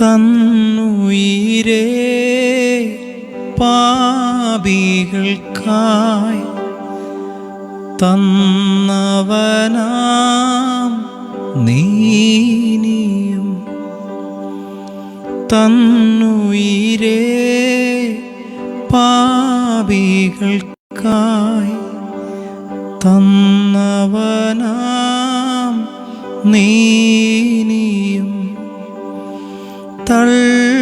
തന്നുയിരേ പാപികൾക്കായി തന്നവനാം നീനിയും. തന്നുയിരേ പാപികൾക്കായി തന്നവനാം നീനിയും. tal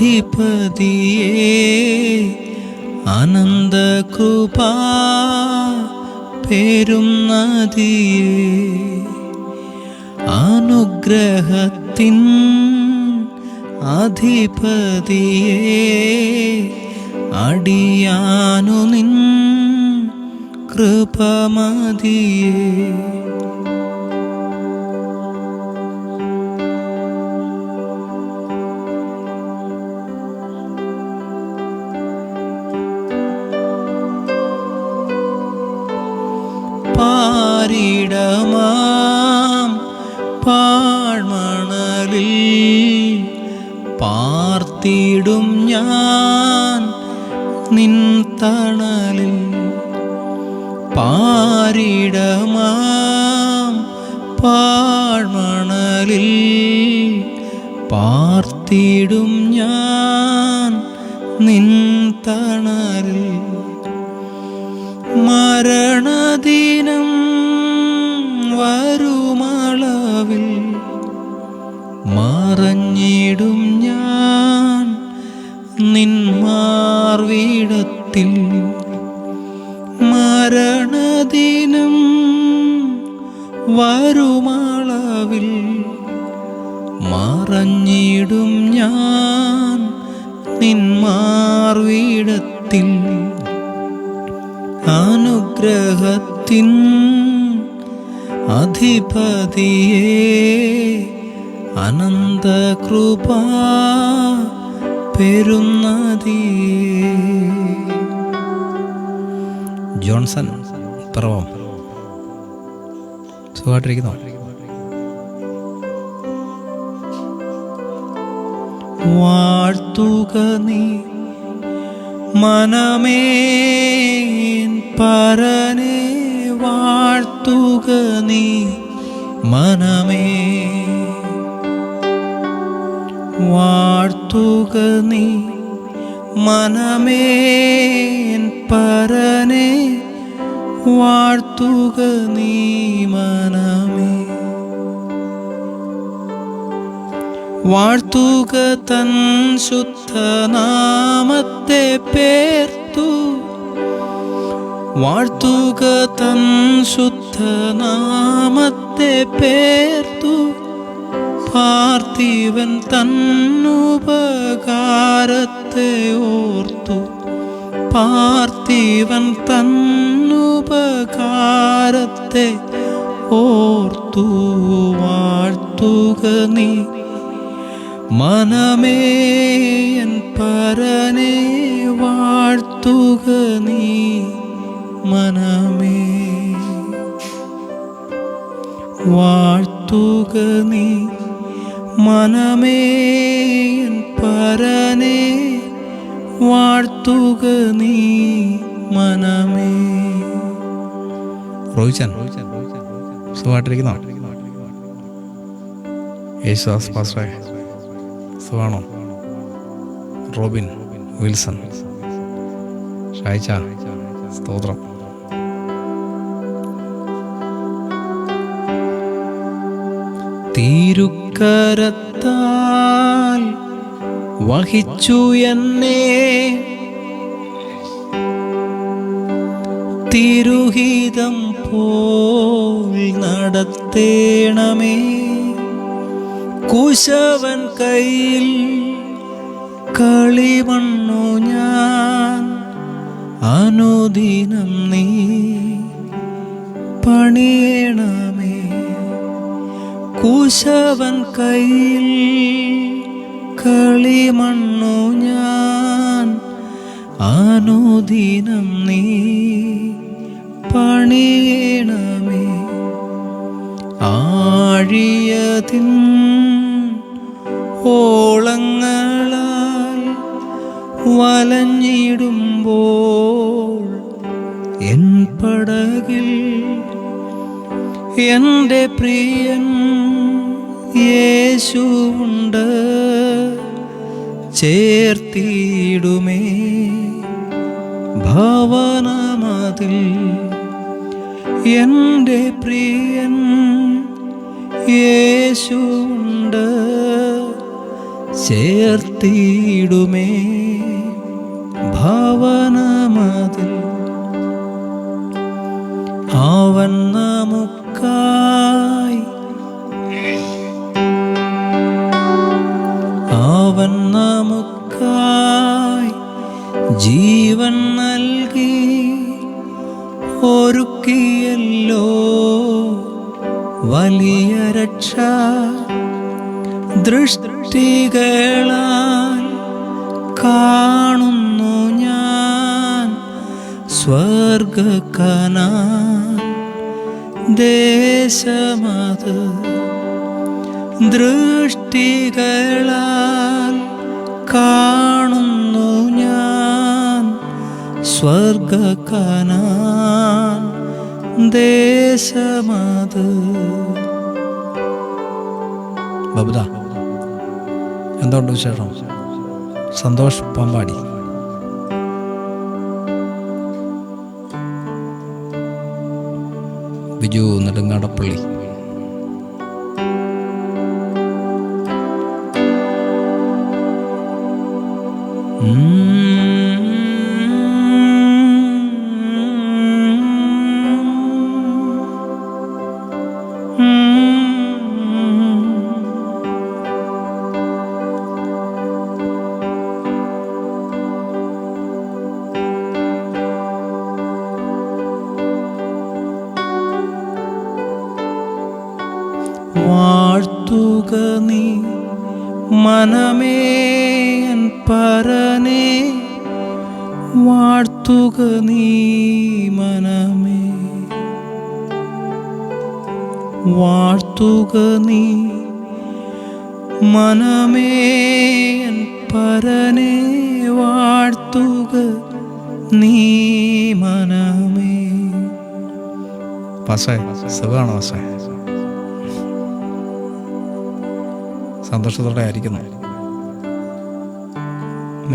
അധിപതിയേ അനന്തകൃപ പേരും നദിയേ. അനുഗ്രഹത്തിൻ അധിപതിയേ അടിയാനു നിൻ കൃപമതിയേ. പാഴ്മണലിൽ പാർത്തിടും ഞാൻ നിൻ തണലിൽ പാരിടമാം പാഴ്മണലിൽ പാർത്തിടും ഞാൻ നിൻ തണലിൽ മരണദിനം മരണദിനം വരുമാളവിൽ മറഞ്ഞിടും ഞാൻ നിന്മാർവിടത്തിൽ അനുഗ്രഹത്തിൻ അധിപതിയേ അനന്തകൃപ പെരുന്നതിയേ. ജോൺസൺ പിറവം. സുഖമായിട്ടിരിക്കുന്നോ? വാഴ്ത്തുക നീ മനമേൻ പരനെ വാഴ്ത്തുക നീ മനമേ. വാഴ്ത്തുക നീ മനമേൻ പരനെ വാഴ്ത്തുക നീ മനമേ. വാഴ്ത്തുക തൻ ശുദ്ധനാമത്തെ പേർത്തു. വാഴ്ത്തുക തൻ ശുദ്ധനാമത്തെ പേർത്തു. പാർത്ഥിവൻ തന്നുപകാരത്തെ ഓർത്തു. പാർത്ഥിവൻ തന്നുപകാരത്തെ ഓർത്തു. വാഴ്ത്തുക നീ. മനമേയൻ പരനെ വാഴ്ത്തുക നീ. മനമേ. വാഴ്ത്തുക നീ. മനമേയൻ പരനെ വാഴ്ത്തുക നീ മനമേ. റോഹിച്ചൻ സുഖമായിട്ടിരിക്കുന്നോ? യേശുദാസ് പാസ്റ്റേ സുഖാണോ റോബിൻ വിൽസൺ ഷായിച്ച സ്തോത്രം. തീരുക്കരത്താൽ വഹിച്ചു എന്നെ. തിരുഹിതം പോൽ നടത്തേണമേ. കുശവൻ കയ്യിൽ കളിമണ്ണു ഞാൻ അനുദിനം നീ പണിയണമേ. കുശവൻ കയ്യിൽ കളിമണ്ണു ഞാൻ. അനുദിനം നീ പണിയണമേ. ആഴിയതിൻ ഓളങ്ങളാൽ വലഞ്ഞിടുമ്പോൾ എൻ പടകിൽ എന്റെ പ്രിയൻ യേശുണ്ട് ചേർത്തിടുമേ. ഭവനമതിൽ എന്റെ പ്രിയൻ യേശുണ്ട് ചേർത്തിടുമേ ഭവനമതിൽ ജീവൻ നൽകി ഒരുക്കിയല്ലോ. വലിയ രക്ഷ ദൃഷ്ടികളാൽ കാണുന്നു ഞാൻ. സ്വർഗക്കന ദേശമത് ദൃഷ്ടികളാൽ കാണുന്നു സ്വർഗക്കന ദേശമത്. ബബുദ എന്തുകൊണ്ട് വിശേഷം? സന്തോഷ് പമ്പാടി. ബിജു നെടുങ്ങാടപ്പള്ളി. വാഴ്ത്തുക മനമേൻ പരനെ വാഴ്ത്തുക നീ മനമേ. വാഴ്ത്തുക നീ മനമേൻ പരനെ വാഴ്ത്തുക നീ മനമേ. പാസ്സേ സുഖമാണോ പാസ്സേ സന്തോഷത്തോടെ ആയിരിക്കുന്നു.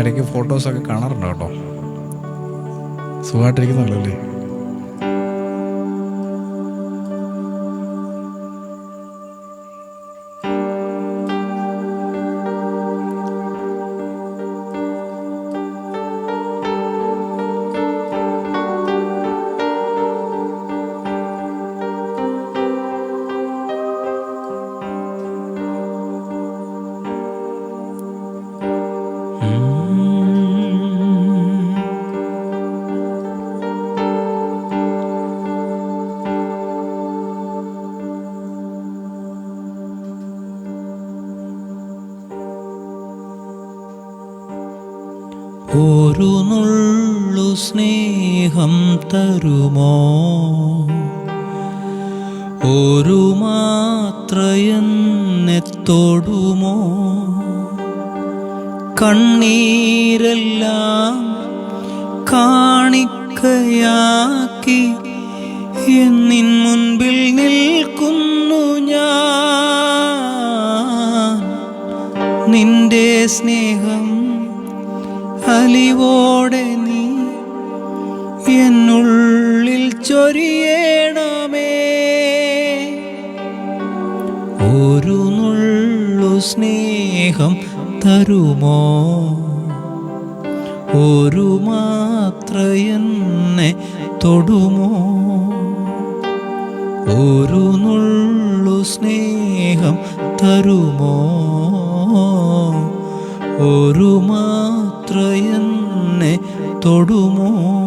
ഇടയ്ക്ക് ഫോട്ടോസൊക്കെ കാണാറുണ്ട് കേട്ടോ? സുഖമായിട്ടിരിക്കുന്നുള്ളൂ അല്ലേ തരുമോ? ഒരു മാത്രയെന്നെ തൊടുമോ കണ്ണീരെല്ലാം കാണിക്കയാക്കി എന്നിൻ മുൻപിൽ നിൽക്കുന്നു ഞാൻ. നിന്റെ സ്നേഹം അലിവോടെ നീ എന്നുള്ളിൽ ചൊരിയണമേ. ഒരു നുള്ളു സ്നേഹം തരുമോ? ഒരു മാത്ര എന്നെ തൊടുമോ? ഒരു നുള്ളു സ്നേഹം തരുമോ? ഒരു മാത്ര എന്നെ തൊടുമോ?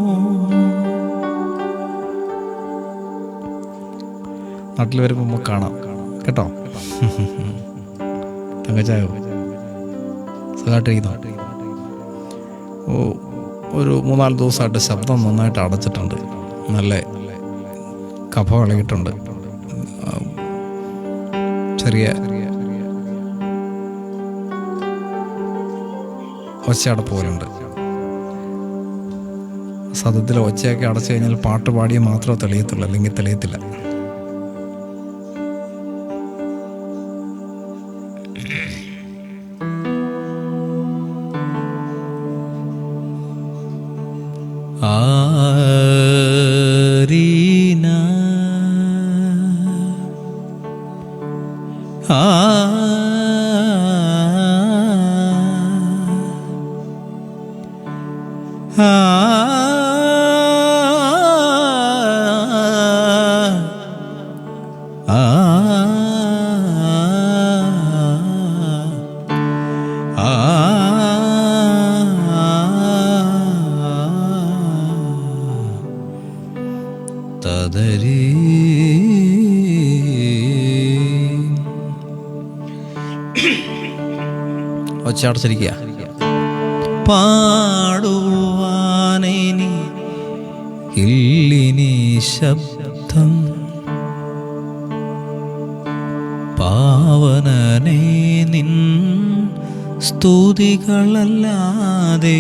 നാട്ടിൽ വരുമ്പോൾ നമുക്ക് കാണാം. കേട്ടോ? തങ്കച്ചായോ? സുഖമായിട്ടിരിക്കുന്നു ഓ ഒരു മൂന്നാൽ ദിവസമായിട്ട് ശബ്ദം നന്നായിട്ട് അടച്ചിട്ടുണ്ട്. നല്ല കഫ വിളകിട്ടുണ്ട് ചെറിയ ഒച്ചയടപ്പ് പോലുണ്ട്. സത്യത്തിൽ ഒച്ചയൊക്കെ അടച്ചു കഴിഞ്ഞാൽ പാട്ട് പാടിയാൽ മാത്രമേ തെളിയത്തുള്ളൂ അല്ലെങ്കിൽ തെളിയത്തില്ല. പാടുവാനിനി പാടുവാനെനി ഇല്ലിനി ശബ്ദം. പാവനനെ നിൻ സ്തുതികളല്ലാതെ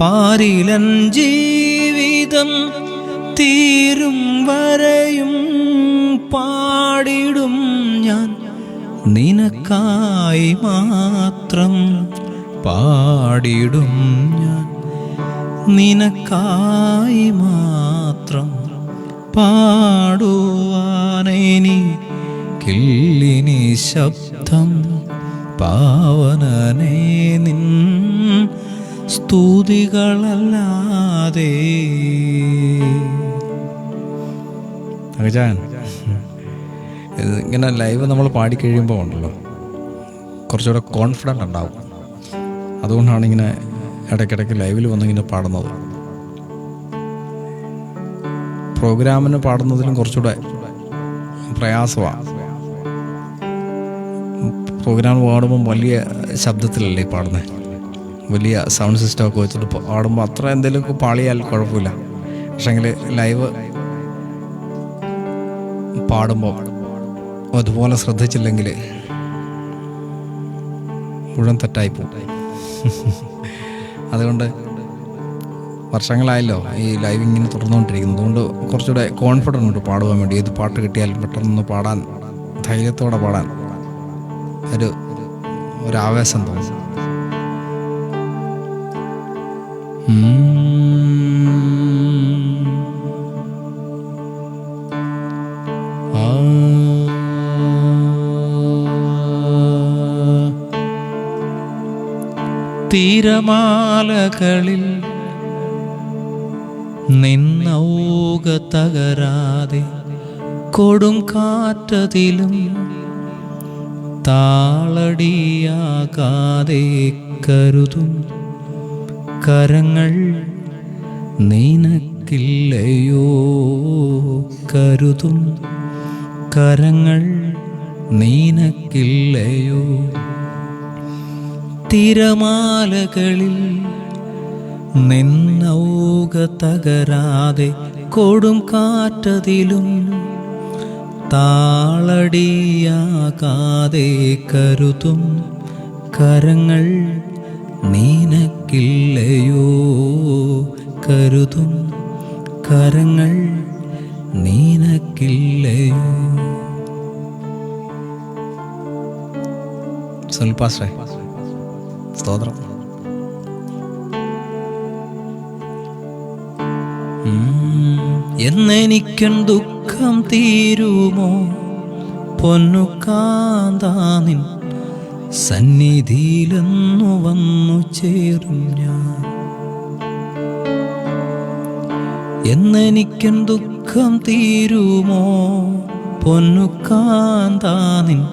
പാരിലൻ ജീവിതം തീരും വരെയും പാടിടും ഞാൻ. നിനക്കായി മാത്രം പാടിടും ഞാൻ. നിനക്കായി മാത്രം പാടുവാനേനി കില്ലിനി ശബ്ദം പാവനനെ നിൻ സ്തുതികളല്ലാതെ. ഇങ്ങനെ ലൈവ് നമ്മൾ പാടിക്കഴിയുമ്പോൾ ഉണ്ടല്ലോ കുറച്ചുകൂടെ കോൺഫിഡന്റ് ഉണ്ടാവും. അതുകൊണ്ടാണ് ഇങ്ങനെ ഇടയ്ക്കിടയ്ക്ക് ലൈവിൽ വന്നിങ്ങനെ പാടുന്നത്. പ്രോഗ്രാമിന് പാടുന്നതിലും കുറച്ചുകൂടെ പ്രയാസമാണ് പ്രോഗ്രാം പാടുമ്പം വലിയ ശബ്ദത്തിലല്ലേ പാടുന്നത് വലിയ സൗണ്ട് സിസ്റ്റം ഒക്കെ വെച്ചിട്ട് പാടുമ്പോൾ അത്ര എന്തെങ്കിലുമൊക്കെ പാളിയാൽ കുഴപ്പമില്ല. പക്ഷേങ്കിൽ ലൈവ് പാടുമ്പോൾ അതുപോലെ ശ്രദ്ധിച്ചില്ലെങ്കിൽ മുഴുവൻ തെറ്റായി പോകും. അതുകൊണ്ട് വർഷങ്ങളായല്ലോ ഈ ലൈവ് ഇങ്ങനെ തുടർന്നുകൊണ്ടിരിക്കുന്നത് അതുകൊണ്ട് കുറച്ചുകൂടെ കോൺഫിഡന്റ് ഉണ്ട് പാടുവാൻ വേണ്ടി. ഏത് പാട്ട് കിട്ടിയാലും പെട്ടെന്ന് പാടാൻ ധൈര്യത്തോടെ പാടാൻ ഒരു ഒരു ആവേശം തോന്നും. തിരമാലകളിൽ നിന്നൗക തകരാതെ കൊടും കാറ്റതിലും താളടിയാകാതെ കരുതും കരങ്ങൾ നിനക്കില്ലയോ കരുതും. കരങ്ങൾ നീനക്കില്ലയോ. തിരമാലകളിൽ നിന്നൗക തകരാതെ കൊടും കാറ്റതിലും താളടിയാകാതെ കരുതും. കരങ്ങൾ നീനക്കില്ലയോ കരുതും കരങ്ങൾ നീനക്കില്ലയോ. സ്തോത്രം. എന്നെനിക്കൻ ദുഃഖം തീരുമോ? പൊന്നു കാന്താനിൻ സന്നിധിയിലെന്നു വന്നു ചേരും ഞാൻ. എന്നെനിക്കൻ ദുഃഖം തീരുമോ? പൊന്നുക്കാന്താനിൻ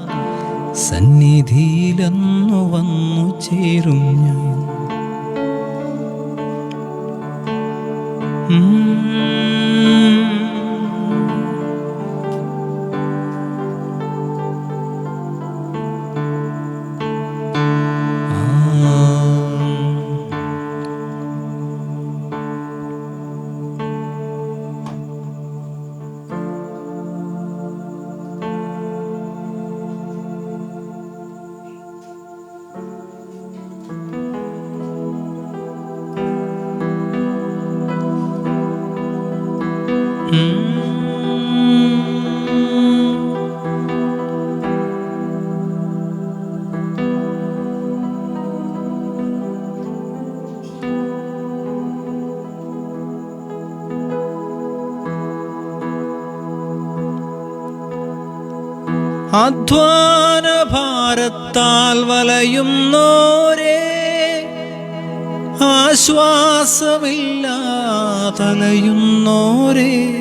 സന്നിധിയിലെന്നു വന്നു ചേരും ഞാൻ. അധ്വാന ഭാരത്താൽ വലയുന്നോരേ ആശ്വാസമില്ലാതലയുന്നോരേ.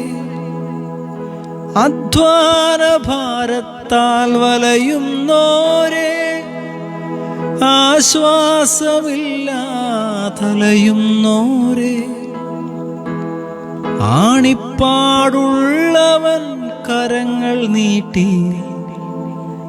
അധ്വാന ഭാരത്താൽ വലയുന്നോരേ ആശ്വാസമില്ലാതലയുന്നോരേ. ആണിപ്പാടുള്ളവൻ കരങ്ങൾ നീട്ടി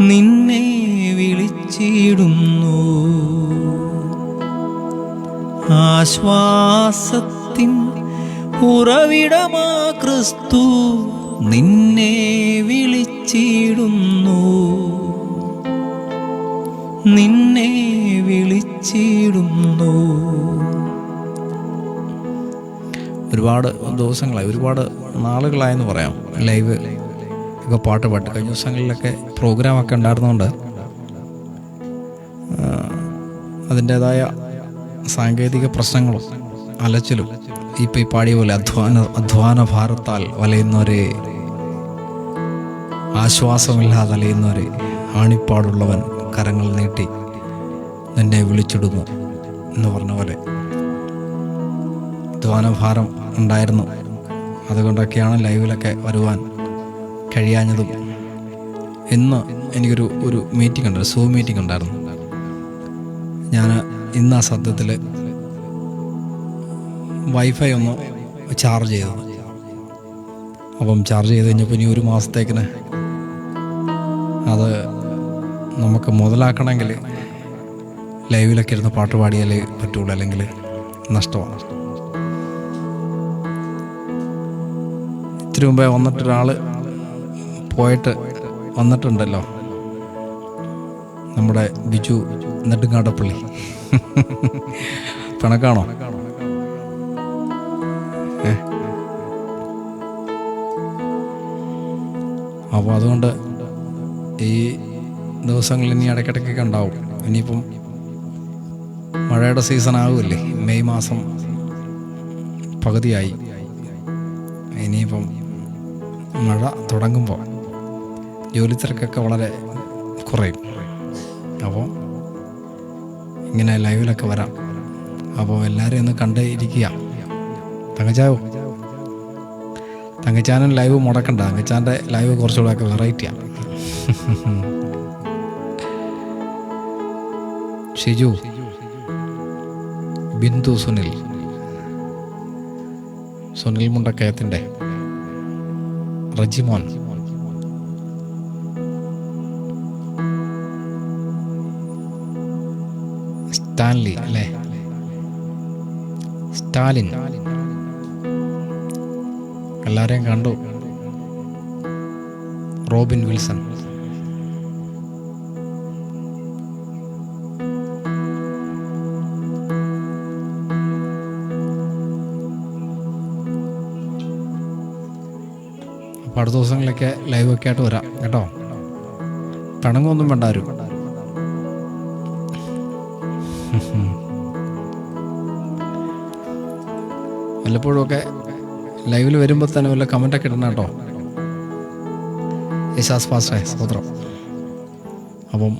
നിന്നെ വിളിച്ചിടുന്നു. ആശ്വാസത്തിൻ ഉറവിടമാ ക്രിസ്തു നിന്നെ വിളിച്ചിടുന്നു. നിന്നെ വിളിച്ചിടുന്നു. ഒരുപാട് ദിവസങ്ങളായി ഒരുപാട് നാളുകളായെന്ന് പറയാം. ലൈവ് ഒക്കെ പാട്ട് പാട്ട്. കഴിഞ്ഞ ദിവസങ്ങളിലൊക്കെ പ്രോഗ്രാമൊക്കെ ഉണ്ടായിരുന്നുകൊണ്ട് അതിന്റേതായ സാങ്കേതിക പ്രശ്നങ്ങളും അലച്ചിലും ഇപ്പം ഈ പാടിയ പോലെ അധ്വാന അധ്വാന ഭാരത്താൽ വലയുന്നവരെ ആശ്വാസമില്ലാതെ അലയുന്നവരെ ആണിപ്പാടുള്ളവൻ കരങ്ങൾ നീട്ടി നിന്നെ വിളിച്ചിടുന്നു എന്ന് പറഞ്ഞ പോലെ അധ്വാനഭാരം ഉണ്ടായിരുന്നു. അതുകൊണ്ടൊക്കെയാണ് ലൈവിലൊക്കെ വരുവാൻ കഴിയാഞ്ഞതും. ഇന്ന് എനിക്കൊരു ഒരു മീറ്റിംഗ് ഉണ്ടായിരുന്നു സൂ മീറ്റിംഗ് ഉണ്ടായിരുന്നു. ഞാൻ ഇന്ന് ആ സത്യത്തിൽ വൈഫൈ ഒന്ന് ചാർജ് ചെയ്തത് അപ്പം ചാർജ് ചെയ്ത് കഴിഞ്ഞപ്പോൾ ഇനി ഒരു മാസത്തേക്കിന് അത് നമുക്ക് മുതലാക്കണമെങ്കിൽ ലൈവിലൊക്കെ ഇരുന്ന് പാട്ട് പാടിയാലേ പറ്റുള്ളൂ അല്ലെങ്കിൽ നഷ്ടമാണ്. ഇത്തിരി മുമ്പേ വന്നിട്ടൊരാൾ പോയിട്ട് വന്നിട്ടുണ്ടല്ലോ. നമ്മുടെ ബിജു നെടുങ്ങാടപ്പള്ളി. പിണക്കാണോ? അപ്പോൾ അതുകൊണ്ട് ഈ ദിവസങ്ങളിൽ ഇനി ഇടയ്ക്കിടയ്ക്കൊക്കെ ഉണ്ടാവും. ഇനിയിപ്പം മഴയുടെ സീസൺ ആകുമല്ലേ മെയ് മാസം പകുതിയായി. ഇനിയിപ്പം മഴ തുടങ്ങുമ്പോൾ ജോലി തിരക്കൊക്കെ വളരെ കുറയും. അപ്പോൾ ഇങ്ങനെ ലൈവിലൊക്കെ വരാം. അപ്പോൾ എല്ലാവരെയും ഒന്ന് കണ്ടേ ഇരിക്കുക തങ്കച്ചാവോ? തങ്കച്ചാനും ലൈവ് മുടക്കണ്ട. തങ്കച്ചാന്റെ ലൈവ് കുറച്ചുകൂടെ ഒക്കെ വെറൈറ്റിയാണ് ഷിജു ബിന്ദു സുനിൽ. സുനിൽ മുണ്ടക്കയത്തിന്റെ. റജിമോൻ. സ്റ്റാൻലി അല്ലേ? സ്റ്റാലിൻ. എല്ലാരെയും കണ്ടു. റോബിൻ വിൽസൺ. അപ്പോൾ അടുത്ത ദിവസങ്ങളിലൊക്കെ ലൈവ് ഒക്കെ ആയിട്ട് വരാം കേട്ടോ? പിണങ്ങൊന്നും വേണ്ട ആരും. വല്ലപ്പോഴും ഒക്കെ ലൈവിൽ വരുമ്പോൾ തന്നെ വല്ല കമന്റൊക്കെ ഇടണം കേട്ടോ. യേശാസ് പാസ്റ്റേ സഹോദരം അപ്പം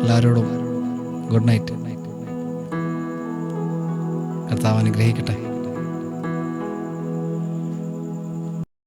എല്ലാവരോടും ഗുഡ് നൈറ്റ് കർത്താവ് അനുഗ്രഹിക്കട്ടെ.